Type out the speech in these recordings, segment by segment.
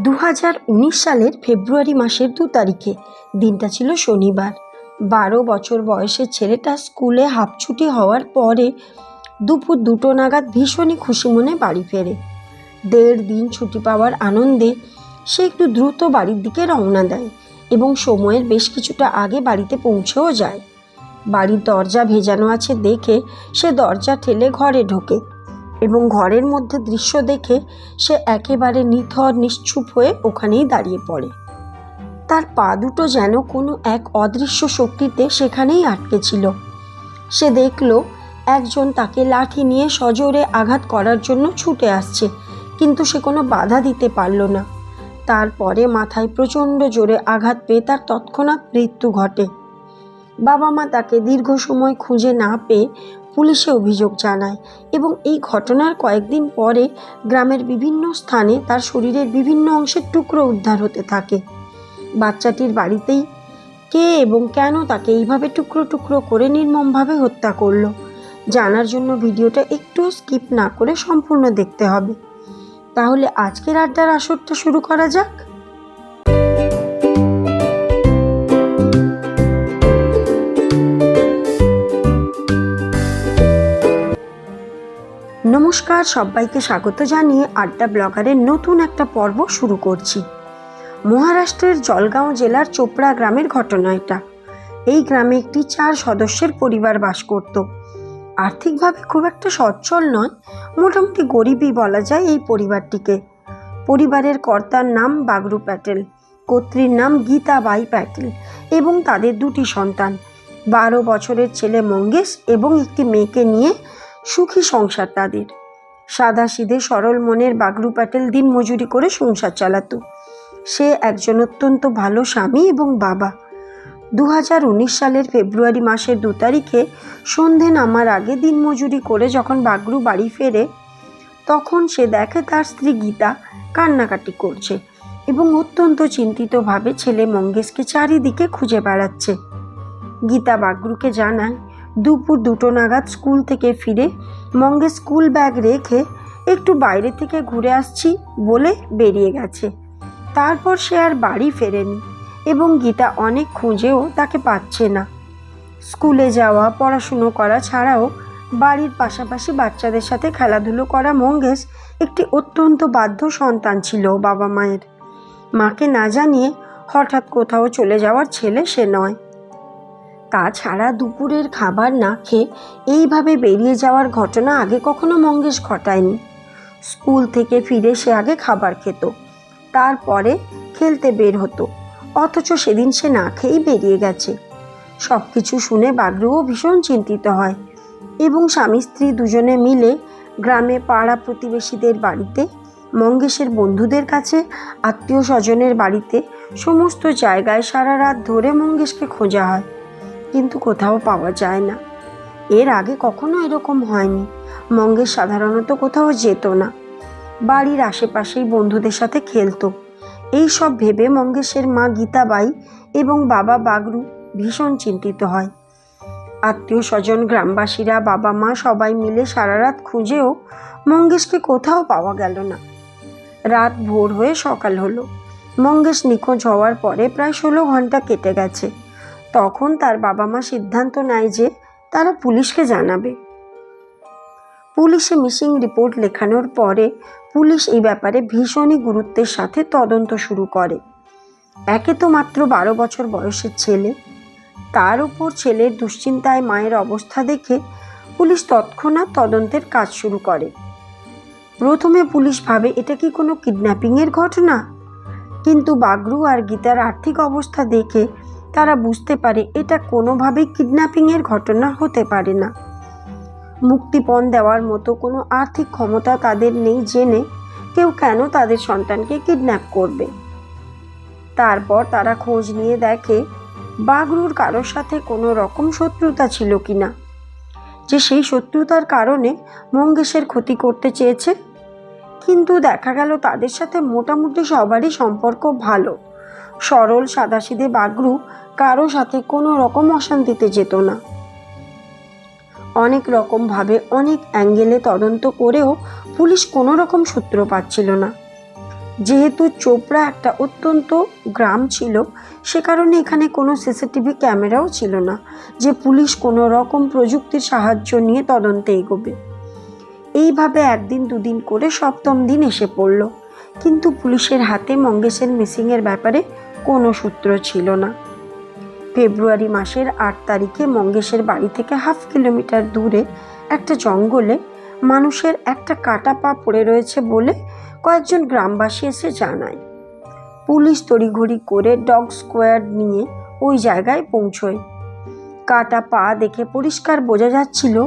দু হাজার উনিশ সালের ফেব্রুয়ারি মাসের দু তারিখে। দিনটা ছিল শনিবার। বারো বছর বয়সের ছেলেটা স্কুলে হাফ ছুটি হওয়ার পরে দুপুর দুটো নাগাদ ভীষণই খুশি মনে বাড়ি ফেরে। দেড় দিন ছুটি পাওয়ার আনন্দে সে একটু দ্রুত বাড়ির দিকে রওনা দেয় এবং সময়ের বেশ কিছুটা আগে বাড়িতে পৌঁছেও যায়। বাড়ির দরজা ভেজানো আছে দেখে সে দরজা ঠেলে ঘরে ঢোকে। এবং ঘরের মধ্যে দৃশ্য দেখে সে একেবারে নিথর, নিশ্চুপ হয়ে ওখানেই দাঁড়িয়ে পড়ে। তার পা দুটো যেন কোনো এক অদৃশ্য শক্তিতে সেখানেই আটকে ছিল। সে দেখল, একজন তাকে লাঠি নিয়ে সজোরে আঘাত করার জন্য ছুটে আসছে, কিন্তু সে কোনো বাধা দিতে পারল না। তারপরে মাথায় প্রচণ্ড জোরে আঘাত পেয়ে তার তৎক্ষণাৎ মৃত্যু ঘটে। বাবা মা তাকে দীর্ঘ সময় খুঁজে না পেয়ে পুলিশে অভিযোগ জানায় এবং এই ঘটনার কয়েকদিন পরে গ্রামের বিভিন্ন স্থানে তার শরীরের বিভিন্ন অংশের টুকরো উদ্ধার হতে থাকে। বাচ্চাটির বাড়িতেই কে এবং কেন তাকে এইভাবে টুকরো টুকরো করে নির্মমভাবে হত্যা করল, জানার জন্য ভিডিওটা একটু স্কিপ না করে সম্পূর্ণ দেখতে হবে। তাহলে আজকের আড্ডার আসরটা শুরু করা যাক। নমস্কার, সবাইকে স্বাগত জানিয়ে আড্ডা ব্লগারের নতুন একটা পর্ব শুরু করছি। মহারাষ্ট্রের জলগাঁও জেলার চোপড়া গ্রামের ঘটনা এটা। এই গ্রামে একটি চার সদস্যের পরিবার বাস করত। আর্থিকভাবে খুব একটা সচ্ছল নয়, মোটামুটি গরিবই বলা যায় এই পরিবারটিকে। পরিবারের কর্তার নাম বাগরু প্যাটেল, কর্ত্রীর নাম গীতাবাই প্যাটেল এবং তাদের দুটি সন্তান। বারো বছরের ছেলে মঙ্গেশ এবং একটি মেয়েকে নিয়ে সুখী সংসার তাদের। সাদা সিধে সরল মনের বাগরু প্যাটেল দিন মজুরি করে সংসার চালাতো। সে একজন অত্যন্ত ভালো স্বামী এবং বাবা। দু হাজার উনিশ সালের ফেব্রুয়ারি মাসের দু তারিখে সন্ধে নামার আগে দিন মজুরি করে যখন বাগরু বাড়ি ফেরে, তখন সে দেখে তার স্ত্রী গীতা কান্নাকাটি করছে এবং অত্যন্ত চিন্তিতভাবে ছেলে মঙ্গেশকে চারিদিকে খুঁজে বেড়াচ্ছে। গীতা বাগরুকে জানায় দুপুর দুটো নাগাদ স্কুল থেকে ফিরে মঙ্গেশ স্কুল ব্যাগ রেখে একটু বাইরে থেকে ঘুরে আসছি বলে বেরিয়ে গেছে। তারপর সে আর বাড়ি ফেরেনি এবং গীতা অনেক খুঁজেও তাকে পাচ্ছে না। স্কুলে যাওয়া, পড়াশুনো করা ছাড়াও বাড়ির পাশাপাশি বাচ্চাদের সাথে খেলাধুলো করা মঙ্গেশ একটি অত্যন্ত বাধ্য সন্তান ছিল বাবা মায়ের। মাকে না জানিয়ে হঠাৎ কোথাও চলে যাওয়ার ছেলে সে নয়। তাছাড়া দুপুরের খাবার না খেয়ে এইভাবে বেরিয়ে যাওয়ার ঘটনা আগে কখনো মঙ্গেশ ঘটায়নি। স্কুল থেকে ফিরে সে আগে খাবার খেত, তারপরে খেলতে বের হতো। অথচ সেদিন সে না খেয়েই বেরিয়ে গেছে। সব কিছু শুনে বাগরুও ভীষণ চিন্তিত হয় এবং স্বামী স্ত্রী দুজনে মিলে গ্রামে পাড়া প্রতিবেশীদের বাড়িতে, মঙ্গেশের বন্ধুদের কাছে, আত্মীয় স্বজনের বাড়িতে, সমস্ত জায়গায় সারা রাত ধরে মঙ্গেশকে খোঁজা হয়। কিন্তু কোথাও পাওয়া যায় না। এর আগে কখনো এরকম হয়নি। মঙ্গেশ সাধারণত কোথাও যেত না। বাড়ির আশেপাশেই বন্ধুদের সাথে খেলতো। এই সব ভেবে মঙ্গেশের মা গীতাবাই এবং বাবা বাগরু ভীষণ চিন্তিত হয়। আত্মীয় স্বজন গ্রামবাসীরা, বাবা মা সবাই মিলে সারা রাত খুঁজেও মঙ্গেশকে কোথাও পাওয়া গেল না। রাত ভোর হয়ে সকাল হলো। মঙ্গেশ নিখোঁজ হওয়ার পরে প্রায় ষোলো ঘণ্টা কেটে গেছে। তখন তার বাবা মা সিদ্ধান্ত নেয় যে তারা পুলিশকে জানাবে। পুলিশে মিসিং রিপোর্ট লেখানোর পরে পুলিশ এই ব্যাপারে ভীষণই গুরুত্বের সাথে তদন্ত শুরু করে। একে তো মাত্র বারো বছর বয়সের ছেলে। তার উপর ছেলের দুশ্চিন্তায় মায়ের অবস্থা দেখে পুলিশ তৎক্ষণাৎ তদন্তের কাজ শুরু করে। প্রথমে পুলিশ ভাবে, এটা কি কোনো কিডন্যাপিংয়ের ঘটনা? কিন্তু বাগরু আর গীতার আর্থিক অবস্থা দেখে তারা বুঝতে পারে এটা কোনোভাবেই কিডন্যাপিংয়ের ঘটনা হতে পারে না। মুক্তিপণ দেওয়ার মতো কোনো আর্থিক ক্ষমতা তাদের নেই জেনে কেউ কেন তাদের সন্তানকে কিডন্যাপ করবে। তারপর তারা খোঁজ নিয়ে দেখে বাগরুর কারোর সাথে কোনো রকম শত্রুতা ছিল কি না যে সেই শত্রুতার কারণে মঙ্গেশের ক্ষতি করতে চেয়েছে, কিন্তু দেখা গেল তাদের সাথে মোটামুটি সবারই সম্পর্ক ভালো। সরল সাদাসিধে বাগরু কারও সাথে কোনো রকম অশান্তিতে যেত না। অনেক রকমভাবে অনেক অ্যাঙ্গেলে তদন্ত করেও পুলিশ কোনো রকম সূত্র পাচ্ছিল না। যেহেতু চোপড়া একটা অত্যন্ত গ্রাম ছিল, সে কারণে এখানে কোনো সিসিটিভি ক্যামেরাও ছিল না যে পুলিশ কোনো রকম প্রযুক্তির সাহায্য নিয়ে তদন্তে এগোবে। এইভাবে একদিন দুদিন করে সপ্তম দিন এসে পড়ল। কিন্তু পুলিশের হাতে মঙ্গেশের মিসিংয়ের ব্যাপারে কোনো সূত্র ছিল না। ফেব্রুয়ারি মাসের আট তারিখে মঙ্গেশের বাড়ি থেকে হাফ কিলোমিটার দূরে একটা জঙ্গলে মানুষের একটা কাটা পা পড়ে রয়েছে বলে কয়েকজন গ্রামবাসী এসে জানায়। পুলিশ তড়িঘড়ি করে ডগ স্কোয়াড নিয়ে ওই জায়গায় পৌঁছয়। কাটা পা দেখে পরিষ্কার বোঝা যাচ্ছিল,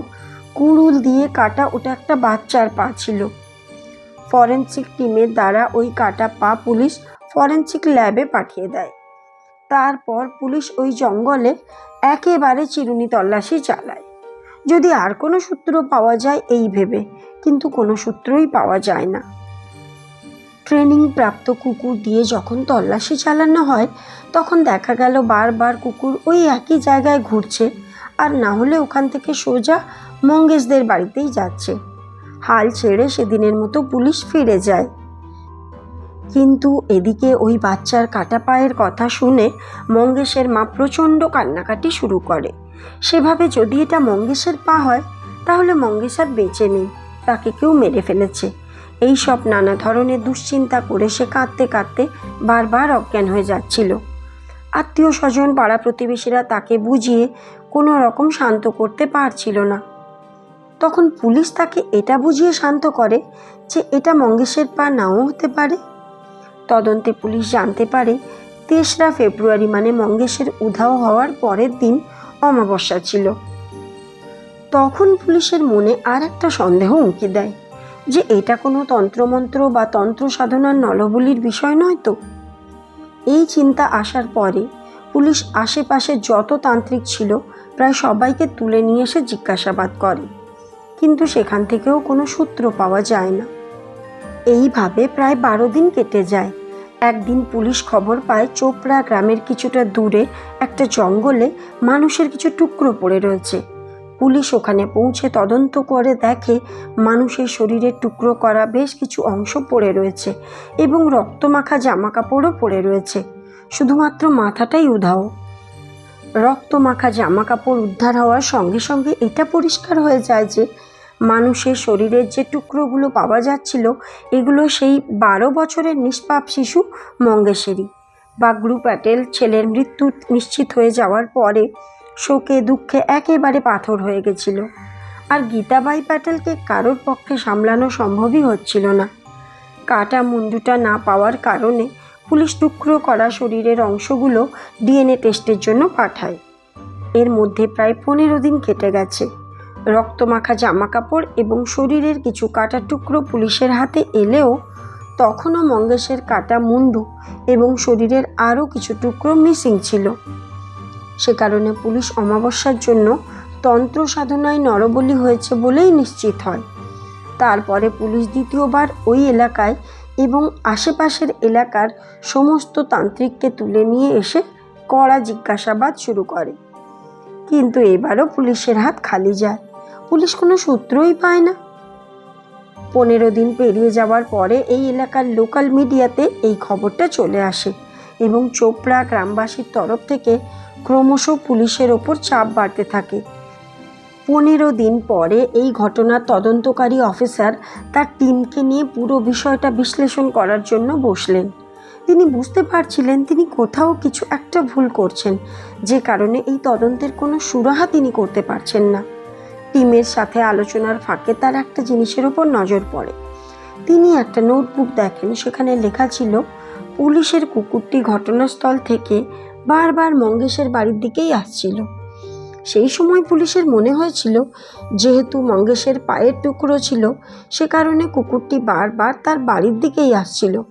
কুড়ুল দিয়ে কাটা ওটা একটা বাচ্চার পা ছিল। ফরেন্সিক টিমের দ্বারা ওই কাটা পা পুলিশ ফরেন্সিক ল্যাবে পাঠিয়ে দেয়। তারপর পুলিশ ওই জঙ্গলে একেবারে চিরুনি তল্লাশি চালায়। যদি আর কোনো সূত্র পাওয়া যায় এই ভেবে, কিন্তু কোনো সূত্রই পাওয়া যায় না। ট্রেনিং প্রাপ্ত কুকুর দিয়ে যখন তল্লাশি চালানো হয়, তখন দেখা গেল বারবার কুকুর ওই একই জায়গায় ঘুরছে, আর না হলে ওখান থেকে সোজা মঙ্গেশদের বাড়িতেই যাচ্ছে। হাল ছেড়ে সেদিনের মতো পুলিশ ফিরে যায়। কিন্তু এদিকে ওই বাচ্চার কাটা পায়ের কথা শুনে মঙ্গেশের মা প্রচণ্ড কান্নাকাটি শুরু করে। সেভাবে যদি এটা মঙ্গেশের পা হয়, তাহলে মঙ্গেশ আর বেঁচে নেই, তাকে কেউ মেরে ফেলেছে। এই সব নানা ধরনের দুশ্চিন্তা করে সে কাঁদতে কাঁদতে বারবার অজ্ঞান হয়ে যাচ্ছিল। আত্মীয় স্বজন, পাড়া প্রতিবেশীরা তাকে বুঝিয়ে কোনো রকম শান্ত করতে পারছিল না। তখন পুলিশ তাকে এটা বুঝিয়ে শান্ত করে যে এটা মঙ্গেশের পা নাও হতে পারে। তদন্তে পুলিশ জানতে পারে, তেসরা ফেব্রুয়ারি মানে মঙ্গেশের উধাও হওয়ার পরের দিন অমাবস্যা ছিল। তখন পুলিশের মনে আর একটা সন্দেহ উঁকি দেয় যে এটা কোনো তন্ত্রমন্ত্র বা তন্ত্র সাধনার নলবলির বিষয় নয় তো। এই চিন্তা আসার পরে পুলিশ আশেপাশে যত তান্ত্রিক ছিল, প্রায় সবাইকে তুলে নিয়ে এসে জিজ্ঞাসাবাদ করে। কিন্তু সেখান থেকেও কোনো সূত্র পাওয়া যায় না। এইভাবে প্রায় বারো দিন কেটে যায়। একদিন পুলিশ খবর পায়, চোপড়া গ্রামের কিছুটা দূরে একটা জঙ্গলে মানুষের কিছু টুকরো পড়ে রয়েছে। পুলিশ ওখানে পৌঁছে তদন্ত করে দেখে মানুষের শরীরের টুকরো করা বেশ কিছু অংশ পড়ে রয়েছে এবং রক্তমাখা জামা কাপড়ও পড়ে রয়েছে। শুধুমাত্র মাথাটাই উধাও। রক্তমাখা জামা কাপড় উদ্ধার হওয়ার সঙ্গে সঙ্গে এটা পরিষ্কার হয়ে যায় যে মানুষের শরীরের যে টুকরোগুলো পাওয়া যাচ্ছিল, এগুলো সেই বারো বছরের নিষ্পাপ শিশু মঙ্গেশেরই বাগলু প্যাটেল ছেলের মৃত্যু নিশ্চিত হয়ে যাওয়ার পরে শোকে দুঃখে একেবারে পাথর হয়ে গেছিল। আর গীতাবাই প্যাটেলকে কারোর পক্ষে সামলানো সম্ভবই হচ্ছিল না। কাটা মুন্ডুটা না পাওয়ার কারণে পুলিশ টুকরো করা শরীরের অংশগুলো ডিএনএ টেস্টের জন্য পাঠায়। এর মধ্যে প্রায় পনেরো দিন কেটে গেছে। রক্তমাখা জামা কাপড় এবং শরীরের কিছু কাটা টুকরো পুলিশের হাতে এলেও তখনও মঙ্গেশের কাটা মুন্ডু এবং শরীরের আরও কিছু টুকরো মিসিং ছিল। সে কারণে পুলিশ অমাবস্যার জন্য তন্ত্র সাধনায় নরবলি হয়েছে বলেই নিশ্চিত হয়। তারপরে পুলিশ দ্বিতীয়বার ওই এলাকায় এবং আশেপাশের এলাকার সমস্ত তান্ত্রিককে তুলে নিয়ে এসে কড়া জিজ্ঞাসাবাদ শুরু করে। কিন্তু এবারও পুলিশের হাত খালি যায়। পুলিশ কোনো সূত্রই পায় না। পনেরো দিন পেরিয়ে যাওয়ার পরে এই এলাকার লোকাল মিডিয়াতে এই খবরটা চলে আসে এবং চোপড়া গ্রামবাসীর তরফ থেকে ক্রমশ পুলিশের ওপর চাপ বাড়তে থাকে। পনেরো দিন পরে এই ঘটনার তদন্তকারী অফিসার তার টিমকে নিয়ে পুরো বিষয়টা বিশ্লেষণ করার জন্য বসলেন। তিনি বুঝতে পারছিলেন তিনি কোথাও কিছু একটা ভুল করছেন, যে কারণে এই তদন্তের কোনো সুরাহা তিনি করতে পারছেন না। টিমের সাথে আলোচনার ফাঁকে তার একটা জিনিসের ওপর নজর পড়ে। তিনি একটা নোটবুক দেখেন, সেখানে লেখা ছিল, পুলিশের কুকুরটি ঘটনাস্থল থেকে বারবার মঙ্গেশের বাড়ির দিকেই আসছিল। সেই সময় পুলিশের মনে হয়েছিল যেহেতু মঙ্গেশের পায়ের টুকরো ছিল, সে কারণে কুকুরটি বারবার তার বাড়ির দিকেই আসছিল।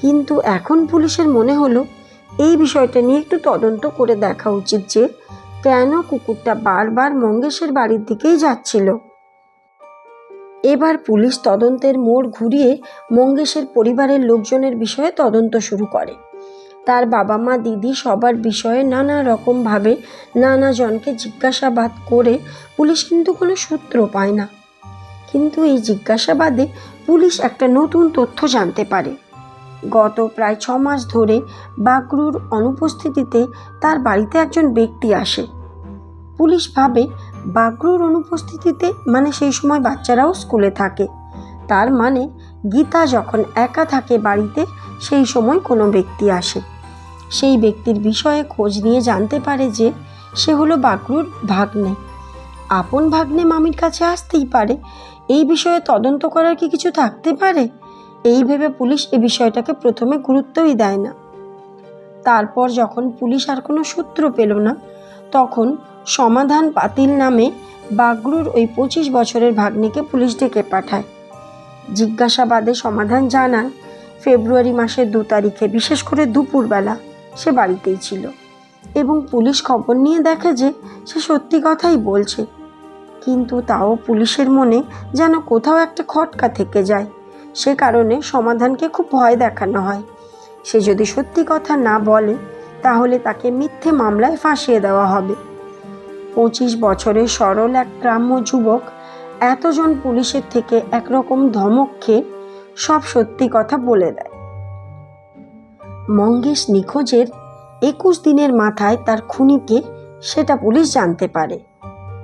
কিন্তু এখন পুলিশের মনে হলো, এই বিষয়টা নিয়ে একটু তদন্ত করে দেখা উচিত যে কেন কুকুরটা বারবার মঙ্গেশের বাড়ির দিকেই যাচ্ছিল। এবার পুলিশ তদন্তের মোড় ঘুরিয়ে মঙ্গেশের পরিবারের লোকজনের বিষয়ে তদন্ত শুরু করে। তার বাবা মা, দিদি সবার বিষয়ে নানা রকমভাবে নানা জনকে জিজ্ঞাসাবাদ করে পুলিশ কিন্তু কোনো সূত্র পায় না। কিন্তু এই জিজ্ঞাসাবাদে পুলিশ একটা নতুন তথ্য জানতে পারে। গত প্রায় ছ মাস ধরে বাগরুর অনুপস্থিতিতে তার বাড়িতে একজন ব্যক্তি আসে। পুলিশ ভাবে বাগরুর অনুপস্থিতিতে মানে সেই সময় বাচ্চারাও স্কুলে থাকে। তার মানে গীতা যখন একা থাকে বাড়িতে, সেই সময় কোনো ব্যক্তি আসে। সেই ব্যক্তির বিষয়ে খোঁজ নিয়ে জানতে পারে যে সে হলো বাগরুর ভাগ্নে। আপন ভাগ্নে মামির কাছে আসতেই পারে। এই বিষয়ে তদন্ত করার কি কিছু থাকতে পারে? এই ভেবে পুলিশ এ বিষয়টাকে প্রথমে গুরুত্বই দেয় না। তারপর যখন পুলিশ আর কোনো সূত্র পেল না, তখন সমাধান পাতিল নামে বাগরুর ওই পঁচিশ বছরের ভাগ্নিকে পুলিশ ডেকে পাঠায়। জিজ্ঞাসাবাদে সমাধান জানায়, ফেব্রুয়ারি মাসের দু তারিখে, বিশেষ করে দুপুরবেলা। সে বাড়িতেই ছিল। এবং পুলিশ খবর নিয়ে দেখে যে সে সত্যি কথাই বলছে। কিন্তু তাও পুলিশের মনে যেন কোথাও একটা খটকা থেকে যায়। সে কারণে সমাধানকে খুব ভয় দেখানো হয়। সে যদি সত্যি কথা না বলে, তাহলে তাকে মিথ্যে মামলায় ফাঁসিয়ে দেওয়া হবে। পঁচিশ বছরের সরল এক গ্রাম্য যুবক এতজন পুলিশের থেকে একরকম ধমক খেয়ে সব সত্যি কথা বলে দেয়। মঙ্গেশ নিখোঁজের একুশ দিনের মাথায় তার খুনিকে সেটা পুলিশ জানতে পারে।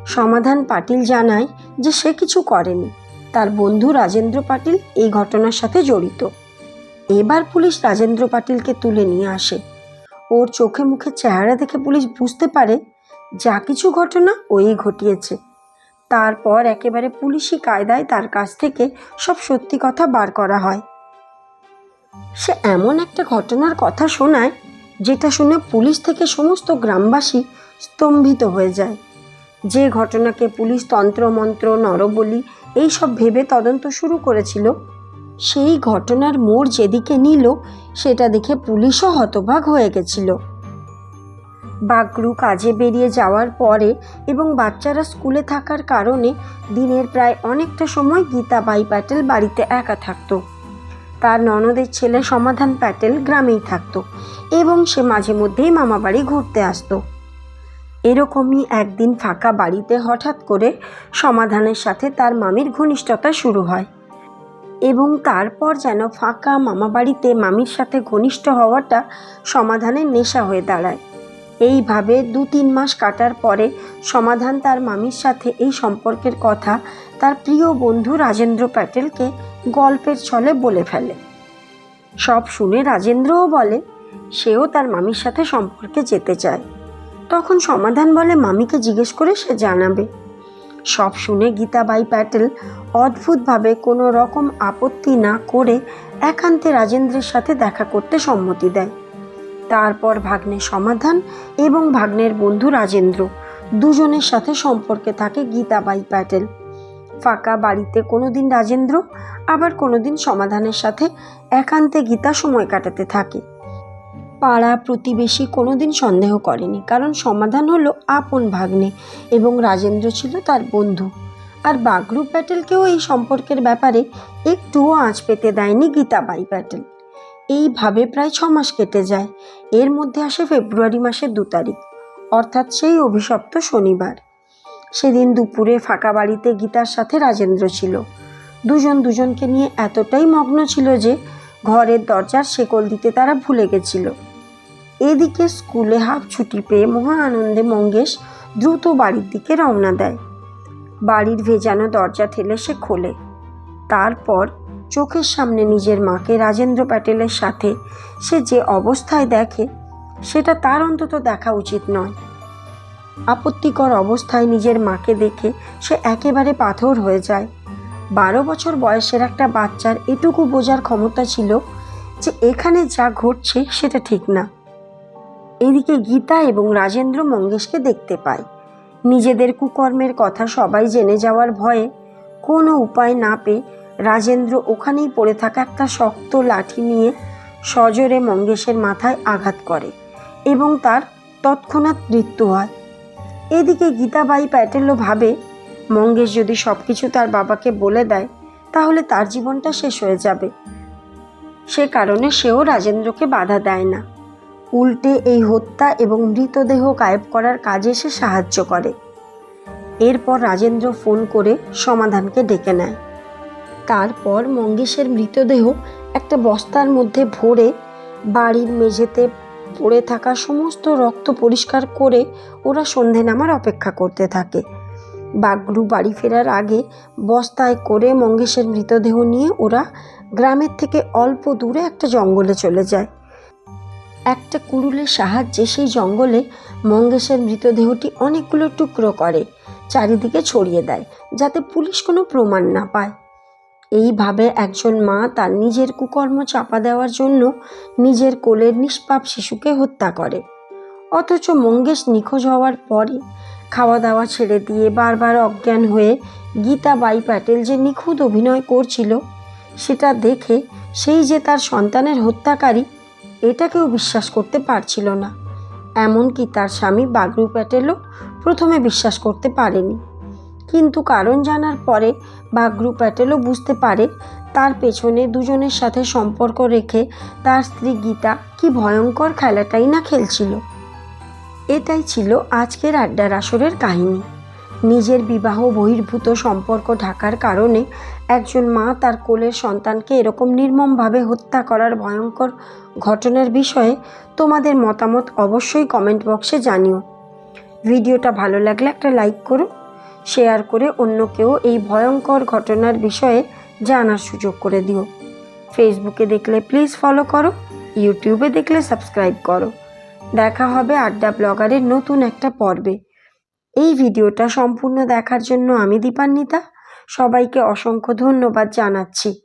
সমাধান পাটিল জানায় যে সে কিছু করেনি। তার বন্ধু রাজেন্দ্র পাটিল এই ঘটনার সাথে জড়িত। এবার পুলিশ রাজেন্দ্র পাটিলকে তুলে নিয়ে আসে। ওর চোখে মুখে চেহারা দেখে পুলিশ বুঝতে পারে যা কিছু ঘটনা ওই ঘটিয়েছে। তারপর একেবারে পুলিশি কায়দায় তার কাছ থেকে সব সত্যি কথা বার করা হয়। সে এমন একটা ঘটনার কথা শোনায় যেটা শুনে পুলিশ থেকে সমস্ত গ্রামবাসী স্তম্ভিত হয়ে যায়। যে ঘটনাকে পুলিশ তন্ত্রমন্ত্র নরবলি এই সব ভেবে তদন্ত শুরু করেছিল, সেই ঘটনার মোড় যেদিকে নিল, সেটা দেখে পুলিশও হতবাক হয়ে গেছিল। বাগরু কাজে বেরিয়ে যাওয়ার পরে এবং বাচ্চারা স্কুলে থাকার কারণে দিনের প্রায় অনেকটা সময় গীতাবাই প্যাটেল বাড়িতে একা থাকতো। তার ননদের ছেলে সমাধান প্যাটেল গ্রামেই থাকতো এবং সে মাঝে মধ্যেই মামাবাড়ি ঘুরতে আসতো। এরকমই একদিন ফাঁকা বাড়িতে হঠাৎ করে সমাধানের সাথে তার মামির ঘনিষ্ঠতা শুরু হয় এবং তারপর যেন ফাঁকা মামাবাড়িতে মামির সাথে ঘনিষ্ঠ হওয়াটা সমাধানের নেশা হয়ে দাঁড়ায়। এইভাবে দু তিন মাস কাটার পরে সমাধান তার মামির সাথে এই সম্পর্কের কথা তার প্রিয় বন্ধু রাজেন্দ্র প্যাটেলকে গল্পের ছলে বলে ফেলে। সব শুনে রাজেন্দ্রও বলে, সেও তার মামির সাথে সম্পর্কে যেতে চায়। তখন সমাধান বলে মামিকে জিজ্ঞেস করে সে জানাবে। সব শুনে গীতাবাই প্যাটেল অদ্ভুতভাবে কোনো রকম আপত্তি না করে একান্তে রাজেন্দ্রের সাথে দেখা করতে সম্মতি দেয়। তারপর ভাগ্নের সমাধান এবং ভাগ্নের বন্ধু রাজেন্দ্র। দুজনের সাথে সম্পর্কে থাকে গীতাবাই প্যাটেল। ফাঁকা বাড়িতে কোনোদিন রাজেন্দ্র, আবার কোনোদিন সমাধানের সাথে একান্তে গীতা সময় কাটাতে থাকে। পাড়া প্রতিবেশী কোনোদিন সন্দেহ করেনি, কারণ সমাধান হলো আপন ভাগ্নে এবং রাজেন্দ্র ছিল তার বন্ধু। আর বাগরু প্যাটেলকেও এই সম্পর্কের ব্যাপারে একটুও আঁচ পেতে দেয়নি গীতাবাই প্যাটেল। এইভাবে প্রায় ছ মাস কেটে যায়। এর মধ্যে আসে ফেব্রুয়ারি মাসের দু তারিখ, অর্থাৎ সেই অভিশপ্ত শনিবার। সেদিন দুপুরে ফাঁকা বাড়িতে গীতার সাথে রাজেন্দ্র ছিল। দুজন দুজনকে নিয়ে এতটাই মগ্ন ছিল যে ঘরের দরজার শেকল দিতে তারা ভুলে গেছিল। এদিকে স্কুলে হাফ ছুটি পেয়ে মহা আনন্দে মঙ্গেশ দ্রুত বাড়ির দিকে রওনা দেয়। বাড়ির ভেজানো দরজা ঠেলে সে খোলে। তারপর চোখের সামনে নিজের মাকে রাজেন্দ্র প্যাটেলের সাথে সে যে অবস্থায় দেখে, সেটা তার অন্তত দেখা উচিত নয়। আপত্তিকর অবস্থায় নিজের মাকে দেখে সে একেবারে পাথর হয়ে যায়। বারো বছর বয়সের একটা বাচ্চার এটুকু বোঝার ক্ষমতা ছিল যে এখানে যা ঘটছে সেটা ঠিক না। এদিকে গীতা এবং রাজেন্দ্র মঙ্গেশকে দেখতে পায়। নিজেদের কুকর্মের কথা সবাই জেনে যাওয়ার ভয়ে কোনো উপায় না পেয়ে রাজেন্দ্র ওখানেই পড়ে থাকা একটা শক্ত লাঠি নিয়ে সজোরে মঙ্গেশের মাথায় আঘাত করে এবং তার তৎক্ষণাৎ মৃত্যু হয়। এদিকে গীতাবাই প্যাটেলও ভাবে, মঙ্গেশ যদি সব কিছু তার বাবাকে বলে দেয়, তাহলে তার জীবনটা শেষ হয়ে যাবে। সে কারণে সেও রাজেন্দ্রকে বাধা দেয় না। উল্টে এই হত্যা এবং মৃতদেহ গায়েব করার কাজে সে সাহায্য করে। এরপর রাজেন্দ্র ফোন করে সমাধানকে ডেকে নেয়। তারপর মঙ্গেশের মৃতদেহ একটা বস্তার মধ্যে ভরে বাড়ির মেঝেতে পড়ে থাকা সমস্ত রক্ত পরিষ্কার করে ওরা সন্ধে নামার অপেক্ষা করতে থাকে। বাগলু বাড়ি ফেরার আগে বস্তায় করে মঙ্গেশের মৃতদেহ নিয়ে ওরা গ্রামের থেকে অল্প দূরে একটা জঙ্গলে চলে যায়। একটা কুড়ুলের সাহায্যে সেই জঙ্গলে মঙ্গেশের মৃতদেহটি অনেকগুলো টুকরো করে, চারিদিকে ছড়িয়ে দেয়, যাতে পুলিশ কোনো প্রমাণ না পায়। এইভাবে একজন মা তার নিজের কুকর্ম চাপা দেওয়ার জন্য নিজের কোলের নিষ্পাপ শিশুকে হত্যা করে। অথচ মঙ্গেশ নিখোঁজ হওয়ার পরে খাওয়া দাওয়া ছেড়ে দিয়ে বারবার অজ্ঞান হয়ে গীতা বাই প্যাটেল যে নিখুঁত অভিনয় করছিল, সেটা দেখে সেই যে তার সন্তানের হত্যাকারী, এটাকেও বিশ্বাস করতে পারছিল না। এমনকি তার স্বামী বাগরু প্যাটেলও প্রথমে বিশ্বাস করতে পারেনি। কিন্তু কারণ জানার পরে বাগরু প্যাটেলও বুঝতে পারে তার পেছনে দুজনের সাথে সম্পর্ক রেখে তার স্ত্রী গীতা কি ভয়ঙ্কর খেলাটাই না খেলছিল। এটাই ছিল আজকের আড্ডার আসরের কাহিনী। নিজের বিবাহ বহির্ভূত সম্পর্ক ঢাকার কারণে একজন মা তার কোলের সন্তানকে এরকম নির্মমভাবে হত্যা করার ভয়ঙ্কর ঘটনার বিষয়ে তোমাদের মতামত অবশ্যই কমেন্ট বক্সে জানিও। ভিডিওটা ভালো লাগলে একটা লাইক করো শেয়ার করে অন্য কেউ এই ভয়ঙ্কর ঘটনার বিষয়ে জানার সুযোগ করে দিও। ফেসবুকে দেখলে প্লিজ ফলো করো ইউটিউবে দেখলে সাবস্ক্রাইব করো। দেখা হবে আড্ডা ব্লগারের নতুন একটা পর্বে। এই ভিডিওটা সম্পূর্ণ দেখার জন্য আমি দীপান্বিতা। সবাইকে অসংখ্য ধন্যবাদ জানাচ্ছি।